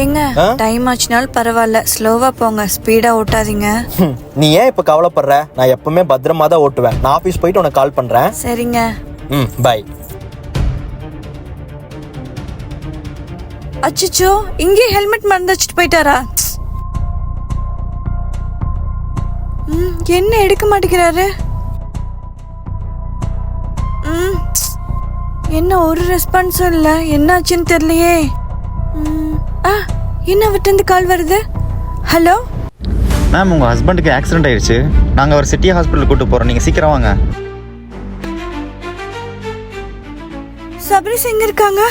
ஏங்க ஆ? டைம் ஆச்சுனாலும் பரவாயில்ல. ஸ்லோவா போங்க. ஸ்பீடா ஓட்டாதீங்க. நீ ஏன் இப்ப கவலைப்படுற? நான் எப்பவுமே பத்திரமா தான் ஓட்டுவேன். நான் ஆபீஸ் போயிட்டு உனக்கு கால் பண்றேன். சரிங்க. ம் பாய் அச்சச்சோ இங்கே ஹெல்மெட் மறந்து வச்சுட்டு போயிட்டாரா? ம், என்ன எடுக்க மாட்டேங்கிறாரு? ம், என்ன ஒரு ரெஸ்பான்ஸும் இல்லை. என்னாச்சுன்னு தெரியலையே. ஆ என்ன விட்டு கால் வருது? ஹலோ? மேம் உங்கள் ஹஸ்பண்டுக்கு ஆக்சிடென்ட் ஆயிடுச்சு. நாங்கள் ஒரு சிட்டி ஹாஸ்பிட்டல் கூட்டு போகிறோம் நீங்கள் சீக்கிரம் வாங்க. சபரிஸ் எங்க இருக்காங்க?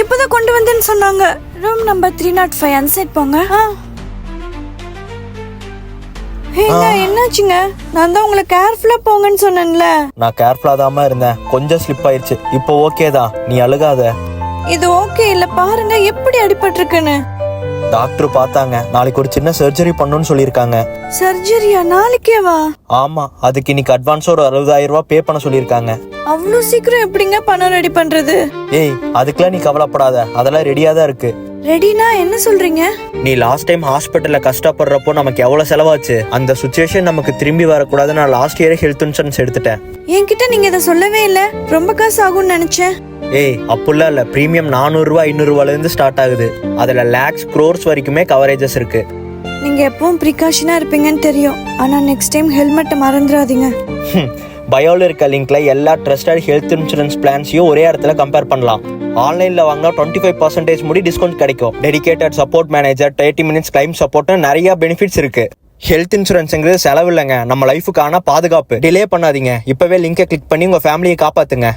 இப்போதான் கொண்டு வந்தேன்னு சொன்னாங்க. Room number three not five inside போங்க. ஆ. ஏங்க என்னாச்சுங்க? நான் தான் உங்களை கேர்ஃபுல்லா போங்கன்னு சொன்னேன்ல. நான் கேர்ஃபுல்லா தாமா இருந்தேன். கொஞ்சம் ஸ்லிப் ஆயிருச்சு இப்போ ஓகே தான். நீ அழுகாத. இது ஓகே இல்ல பாருங்க எப்படி அடிபட்டிருக்குன்னு. டாக்டர் பார்த்தாங்க. நாளைக்கு ஒரு சின்ன சர்ஜரி பண்ணணும்னு சொல்லியிருக்காங்க. சர்ஜரியா நாளைக்கேவா? ஆமா அதுக்கு இன்னைக்கு அட்வான்ஸா ஒரு அறுபதாயிரம் ரூபாய் பே பண்ண சொல்லியிருக்காங்க. அவ்வளோ சீக்கிரம் எப்படிங்க பணம் ரெடி பண்றது? ஏய் அதுக்கெல்லாம் நீ கவலைப்படாத. அதெல்லாம் ரெடியா தான் இருக்கு. ரெடினா என்ன சொல்றீங்க? நீ லாஸ்ட் டைம் ஹாஸ்பிட்டல்ல கஷ்டப்படுறப்போ நமக்கு எவ்வளவு செலவாச்சு? அந்த சுச்சுவேஷன் நமக்கு திரும்பி வரக்கூடாது. நான் லாஸ்ட் இயரே ஹெல்த் இன்சூரன்ஸ் எடுத்துட்டேன். என்கிட்ட நீங்க இதை சொல்லவே இல்ல. ரொம்ப காசு ஆகும்னு நினைச்சேன். ஏய் அப்படிலாம் இல்ல. பிரீமியம் நானூறுரூவா ஐநூறுரூவால இருந்து ஸ்டார்ட் ஆகுது. அதுல லேக்ஸ் க்ரோர்ஸ் வரைக்குமே கவரேஜஸ் இருக்கு. நீங்க எப்பவும் ப்ரிகாஷனா இருப்பீங்கன்னு தெரியும். ஆனா நெக்ஸ்ட் டைம் ஹெல்மெட்டை மறந்துடாதீங்க. பயோவில் இருக்க லிங்க்ல எல்லா ட்ரஸ்டட் ஹெல்த் இன்சூரன்ஸ் பிளான்ஸையும் ஒரே இடத்துல கம்பேர் பண்ணலாம். ஆன்லைனில் வாங்கினா டுவெண்ட்டி ஃபைவ் பர்சன்டேஜ் முடி டிஸ்கவுண்ட் கிடைக்கும். Dedicated support manager thirty minutes claim சப்போர்ட்னு நிறைய பெனிஃபிட்ஸ் இருக்கு. ஹெல்த் இன்சூரன்ஸுங்கிறது செலவு இல்லைங்க. நம்ம லைஃபுக்கான பாதுகாப்பு. டிலே பண்ணாதீங்க. இப்போவே லிங்கை கிளிக் பண்ணி உங்கள் ஃபேமிலியை காப்பாற்றுங்க